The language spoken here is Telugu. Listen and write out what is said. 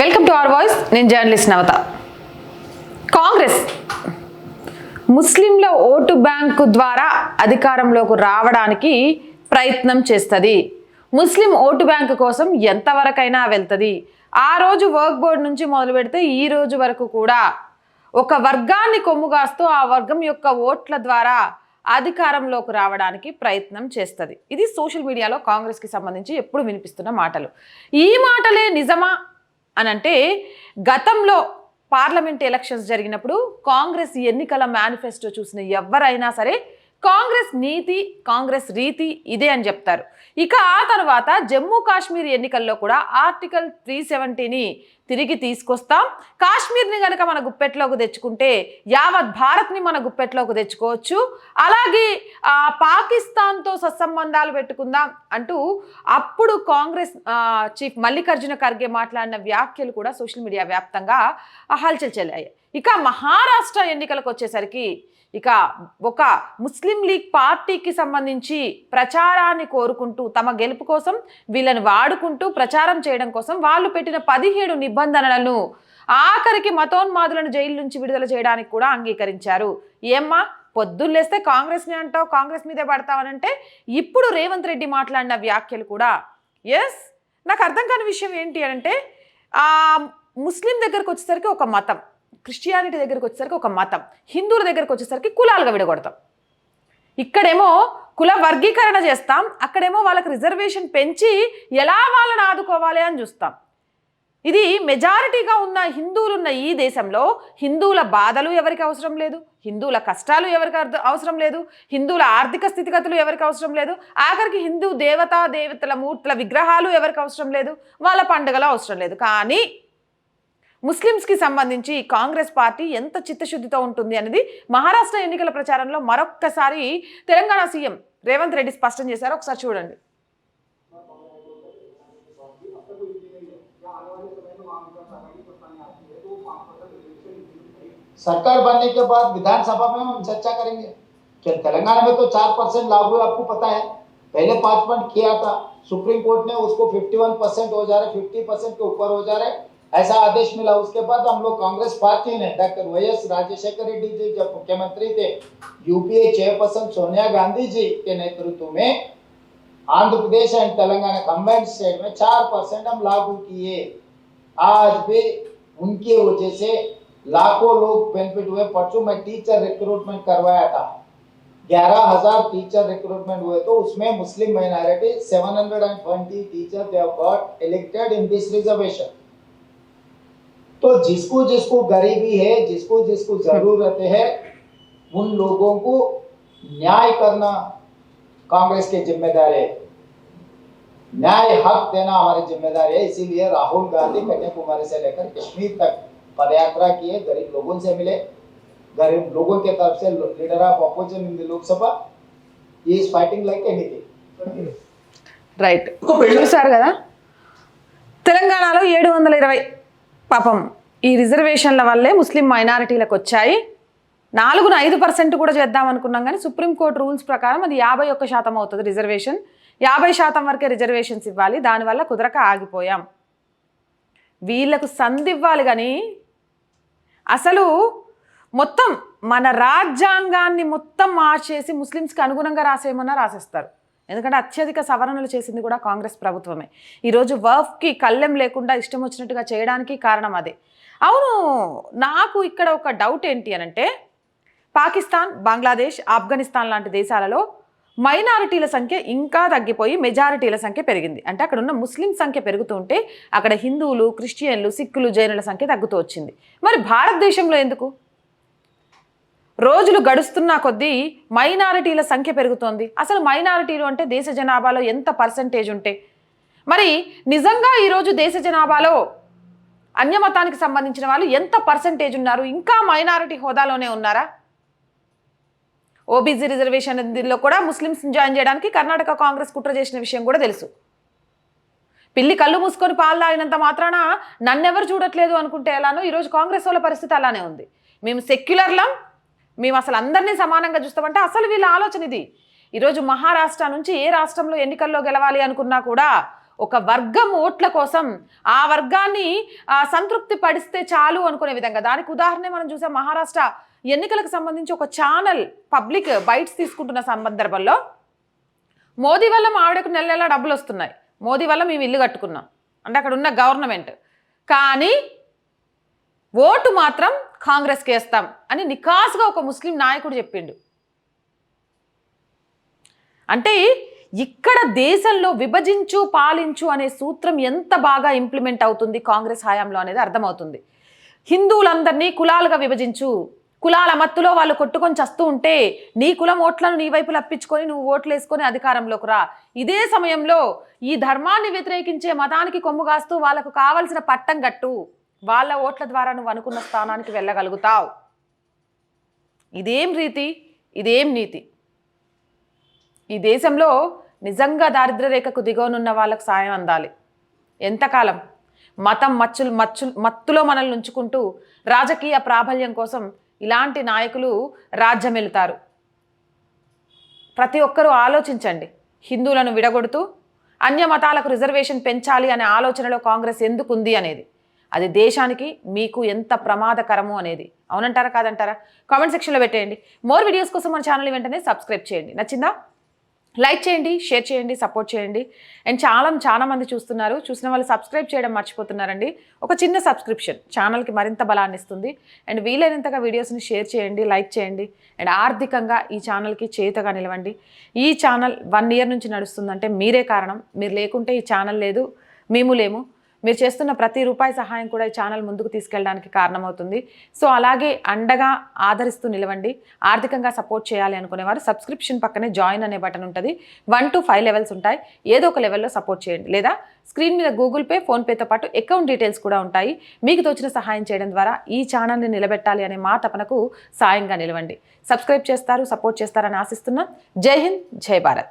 వెల్కమ్ టు అవర్ వాయిస్ నేను జర్నలిస్ట్ నవత. కాంగ్రెస్. ముస్లింల ఓటు బ్యాంకు ద్వారా అధికారంలోకి రావడానికి ప్రయత్నం చేస్తుంది. ముస్లిం ఓటు బ్యాంకు కోసం ఎంతవరకైనా వెళ్తుంది. ఆ రోజు వర్క్ బోర్డ్ నుంచి మొదలు పెడితే ఈ రోజు వరకు కూడా ఒక వర్గాన్ని కొమ్ముగాస్తూ ఆ వర్గం యొక్క ఓట్ల ద్వారా అధికారంలోకి రావడానికి ప్రయత్నం చేస్తుంది. ఇది సోషల్ మీడియాలో కాంగ్రెస్కి సంబంధించి ఎప్పుడు వినిపిస్తున్న మాటలు. ఈ మాటలే నిజమా? అని అంటే గతంలో పార్లమెంట్ ఎలక్షన్స్ జరిగినప్పుడు కాంగ్రెస్ ఎన్నికల మేనిఫెస్టో చూసిన ఎవరైనా సరే కాంగ్రెస్ నీతి కాంగ్రెస్ రీతి ఇదే అని చెప్తారు. ఇక ఆ తర్వాత జమ్మూ కాశ్మీర్ ఎన్నికల్లో కూడా ఆర్టికల్ త్రీ సెవెంటీని తిరిగి తీసుకొస్తాం. కాశ్మీర్ని కనుక మన గుప్పెట్లోకి తెచ్చుకుంటే యావత్ భారత్ని మన గుప్పెట్లోకి తెచ్చుకోవచ్చు. అలాగే పాకిస్తాన్తో సత్సంబంధాలు పెట్టుకుందాం అంటూ అప్పుడు కాంగ్రెస్ చీఫ్ మల్లికార్జున ఖర్గే మాట్లాడిన వ్యాఖ్యలు కూడా సోషల్ మీడియా వ్యాప్తంగా హల్చల్ చెల్లాయి ఇక మహారాష్ట్ర ఎన్నికలకు వచ్చేసరికి ఇక ఒక ముస్లిం లీగ్ పార్టీకి సంబంధించి ప్రచారాన్ని కోరుకుంటూ తమ గెలుపు కోసం వీళ్ళని వాడుకుంటూ ప్రచారం చేయడం కోసం వాళ్ళు పెట్టిన పదిహేడు నిబంధనలను ఆఖరికి మతోన్మాదులను జైలు నుంచి విడుదల చేయడానికి కూడా అంగీకరించారు. ఏమ్మా పొద్దున్నేస్తే కాంగ్రెస్ని అంటావు కాంగ్రెస్ మీదే పడతావనంటే ఇప్పుడు రేవంత్ రెడ్డి మాట్లాడిన వ్యాఖ్యలు కూడా. ఎస్ నాకు అర్థం కాని విషయం ఏంటి అంటే ముస్లిం దగ్గరకు వచ్చేసరికి ఒక మతం. క్రిస్టియానిటీ దగ్గరకు వచ్చేసరికి ఒక మతం. హిందువుల దగ్గరకు వచ్చేసరికి కులాలుగా విడగొడతాం. ఇక్కడేమో కుల వర్గీకరణ చేస్తాం. అక్కడేమో వాళ్ళకి రిజర్వేషన్ పెంచి ఎలా వాళ్ళని ఆదుకోవాలి అని చూస్తాం. ఇది మెజారిటీగా ఉన్న హిందువులు ఉన్న ఈ దేశంలో హిందువుల బాధలు ఎవరికి అవసరం లేదు? హిందువుల కష్టాలు ఎవరికి అవసరం లేదు? హిందువుల ఆర్థిక స్థితిగతులు ఎవరికి అవసరం లేదు? ఆఖరికి హిందూ దేవతా దేవతల మూర్తుల విగ్రహాలు ఎవరికి అవసరం లేదు? వాళ్ళ పండుగలు అవసరం లేదు. కానీ ముస్లిమ్స్కి సంబంధించి కాంగ్రెస్ పార్టీ ఎంత చిత్తశుద్ధితో ఉంటుంది అనేది మహారాష్ట్ర ఎన్నికల ప్రచారంలో మరొక్కసారి తెలంగాణ సీఎం రేవంత్ రెడ్డి స్పష్టం చేశారు ఒకసారి చూడండి सरकार बनने के बाद विधानसभा में हम चर्चा करेंगे क्या तेलंगाना में तो चार परसेंट लागू है आपको पता है पहले पांच पॉइंट किया था सुप्रीम कोर्ट ने उसको 51 परसेंट हो जा रहे 50 परसेंट के ऊपर हो जा रहे ऐसा आदेश मिला उसके बाद हम लोग कांग्रेस पार्टी ने doctor Y S Rajasekhara Reddy ji, जब मुख्यमंत्री थे, यूपीए चेयरपर्सन सोनिया गांधी जी के नेतृत्व में Andhra Pradesh and Telangana combined state में चार परसेंट हम लागू किए। आज भी उनकी वजह से लाखों लोग बेनिफिट हुए। परसों में टीचर रिक्रूटमेंट करवाया था। ग्यारह हज़ार टीचर रिक्रूटमेंट हुए तो उसमें Muslim minority seven hundred and twenty teacher they got elected in this reservation तो जिसको जिसको गरीबी है जिसको जिसको जरूरत है उन लोगों को न्याय करना कांग्रेस की जिम्मेदारी है न्याय हक देना हमारी जिम्मेदारी है इसीलिए राहुल गांधी कन्याकुमारी से लेकर कश्मीर तक पदयात्रा किए गरीब लोगों से मिले गरीब लोगों के तरफ से leader of opposition in Lok Sabha is fighting like anything right చూశారు కదా తెలంగాణలో ఏడు వందల ఇరవై పాపం ఈ రిజర్వేషన్ల వల్లే ముస్లిం మైనారిటీలకు వచ్చాయి. నాలుగున ఐదు పర్సెంట్ కూడా చేద్దాం అనుకున్నాం కానీ సుప్రీంకోర్టు రూల్స్ ప్రకారం అది యాభై ఒక్క శాతం అవుతుంది రిజర్వేషన్. యాభై శాతం వరకే రిజర్వేషన్స్ ఇవ్వాలి దానివల్ల కుదరక ఆగిపోయాం. వీళ్ళకు సంధి ఇవ్వాలి కానీ అసలు మొత్తం మన రాజ్యాంగాన్ని మొత్తం మార్చేసి ముస్లిమ్స్కి అనుగుణంగా రాసేయమన్నా రాసేస్తారు. ఎందుకంటే అత్యధిక సవరణలు చేసింది కూడా కాంగ్రెస్ ప్రభుత్వమే. ఈరోజు వర్ఫ్కి కళ్ళెం లేకుండా ఇష్టం వచ్చినట్టుగా చేయడానికి కారణం అదే. అవును నాకు ఇక్కడ ఒక డౌట్ ఏంటి అని అంటే పాకిస్తాన్ బంగ్లాదేశ్ ఆఫ్ఘనిస్తాన్ లాంటి దేశాలలో మైనారిటీల సంఖ్య ఇంకా తగ్గిపోయి మెజారిటీల సంఖ్య పెరిగింది. అంటే అక్కడ ఉన్న ముస్లిం సంఖ్య పెరుగుతూ ఉంటే అక్కడ హిందువులు క్రిస్టియన్లు సిక్కులు జైనుల సంఖ్య తగ్గుతూ వచ్చింది. మరి భారతదేశంలో ఎందుకు? రోజులు గడుస్తున్న కొద్దీ మైనారిటీల సంఖ్య పెరుగుతోంది. అసలు మైనారిటీలు అంటే దేశ జనాభాలో ఎంత పర్సంటేజ్ ఉంటే? మరి నిజంగా ఈరోజు దేశ జనాభాలో అన్యమతానికి సంబంధించిన వాళ్ళు ఎంత పర్సంటేజ్ ఉన్నారు? ఇంకా మైనారిటీ హోదాలోనే ఉన్నారా? ఓబీసీ రిజర్వేషన్ దీనిలో కూడా ముస్లిమ్స్ జాయిన్ చేయడానికి కర్ణాటక కాంగ్రెస్ కుట్ర చేసిన విషయం కూడా తెలుసు. పిల్లి కళ్ళు మూసుకొని పాలు తాగినంత మాత్రాన నన్నెవరు చూడట్లేదు అనుకుంటే ఎలానో? ఈరోజు కాంగ్రెస్ వాళ్ళ పరిస్థితి అలానే ఉంది. మేము సెక్యులర్లం మేము అసలు అందరినీ సమానంగా చూస్తామంటే అసలు వీళ్ళ ఆలోచన ఇది. ఈరోజు మహారాష్ట్ర నుంచి ఏ రాష్ట్రంలో ఎన్నికల్లో గెలవాలి అనుకున్నా కూడా ఒక వర్గం ఓట్ల కోసం ఆ వర్గాన్ని సంతృప్తి పడిస్తే చాలు అనుకునే విధంగా. దానికి ఉదాహరణ మనం చూసాం మహారాష్ట్ర ఎన్నికలకు సంబంధించి ఒక ఛానల్ పబ్లిక్ బైట్స్ తీసుకుంటున్న సందర్భంలో మోదీ వల్ల మా ఆవిడకు నెల నెల డబ్బులు వస్తున్నాయి. మోదీ వల్ల మేము ఇల్లు కట్టుకున్నాం. అంటే అక్కడ ఉన్న గవర్నమెంట్. కానీ ఓటు మాత్రం కాంగ్రెస్కి వేస్తాం అని నికాస్గా ఒక ముస్లిం నాయకుడు చెప్పిండు. అంటే ఇక్కడ దేశంలో విభజించు పాలించు అనే సూత్రం ఎంత బాగా ఇంప్లిమెంట్ అవుతుంది కాంగ్రెస్ హయాంలో అనేది అర్థమవుతుంది. హిందువులందరినీ కులాలుగా విభజించు కులాల మత్తులో వాళ్ళు కొట్టుకొని చస్తూ ఉంటే నీ కులం ఓట్లను నీ వైపు లప్పించుకొని నువ్వు ఓట్లు వేసుకొని అధికారంలోకి రా. ఇదే సమయంలో ఈ ధర్మాన్ని వ్యతిరేకించే మతానికి కొమ్ము కాస్తూ వాళ్ళకు కావలసిన పట్టం గట్టు వాళ్ళ ఓట్ల ద్వారా నువ్వు అనుకున్న స్థానానికి వెళ్ళగలుగుతావు. ఇదేం రీతి? ఇదేం నీతి? ఈ దేశంలో నిజంగా దారిద్ర రేఖకు దిగవనున్న వాళ్ళకు సాయం అందాలి. ఎంతకాలం? మతం మచ్చులు మచ్చులు మత్తులో మనల్ని ఉంచుకుంటూ రాజకీయ ప్రాబల్యం కోసం ఇలాంటి నాయకులు రాజ్యం వెళుతారు. ప్రతి ఒక్కరూ ఆలోచించండి. హిందువులను విడగొడుతూ అన్య మతాలకు రిజర్వేషన్ పెంచాలి అనే ఆలోచనలో కాంగ్రెస్ ఎందుకు ఉంది అనేది. అది దేశానికి మీకు ఎంత ప్రమాదకరము అనేది. అవునంటారా కాదంటారా? కామెంట్ సెక్షన్లో పెట్టేయండి. మోర్ వీడియోస్ కోసం మన ఛానల్ వెంటనే సబ్స్క్రైబ్ చేయండి. నచ్చిందా? లైక్ చేయండి షేర్ చేయండి సపోర్ట్ చేయండి. అండ్ చాలా చాలా మంది చూస్తున్నారు. చూసిన వాళ్ళు సబ్స్క్రైబ్ చేయడం మర్చిపోతున్నారండి. ఒక చిన్న సబ్స్క్రిప్షన్ ఛానల్కి మరింత బలాన్ని ఇస్తుంది. అండ్ వీలైనంతగా వీడియోస్ని షేర్ చేయండి లైక్ చేయండి. అండ్ ఆర్థికంగా ఈ ఛానల్కి చేతగా నిలవండి. ఈ ఛానల్ వన్ ఇయర్ నుంచి నడుస్తుందంటే మీరే కారణం. మీరు లేకుంటే ఈ ఛానల్ లేదు మేము లేము. మీరు చేస్తున్న ప్రతి రూపాయి సహాయం కూడా ఈ ఛానల్ ముందుకు తీసుకెళ్ళడానికి కారణమవుతుంది. సో అలాగే అండగా ఆదరిస్తూ నిలవండి. ఆర్థికంగా సపోర్ట్ చేయాలి అనుకునేవారు సబ్స్క్రిప్షన్ పక్కనే జాయిన్ అనే బటన్ ఉంటుంది. వన్ టు ఫైవ్ లెవెల్స్ ఉంటాయి. ఏదో ఒక లెవెల్లో సపోర్ట్ చేయండి. లేదా స్క్రీన్ మీద గూగుల్ పే ఫోన్పేతో పాటు అకౌంట్ డీటెయిల్స్ కూడా ఉంటాయి. మీకు తోచిన సహాయం చేయడం ద్వారా ఈ ఛానల్ని నిలబెట్టాలి అనే మా తపనకు సాయంగా నిలవండి. సబ్స్క్రైబ్ చేస్తారు సపోర్ట్ చేస్తారని ఆశిస్తున్నాం. జై హింద్ జై భారత్.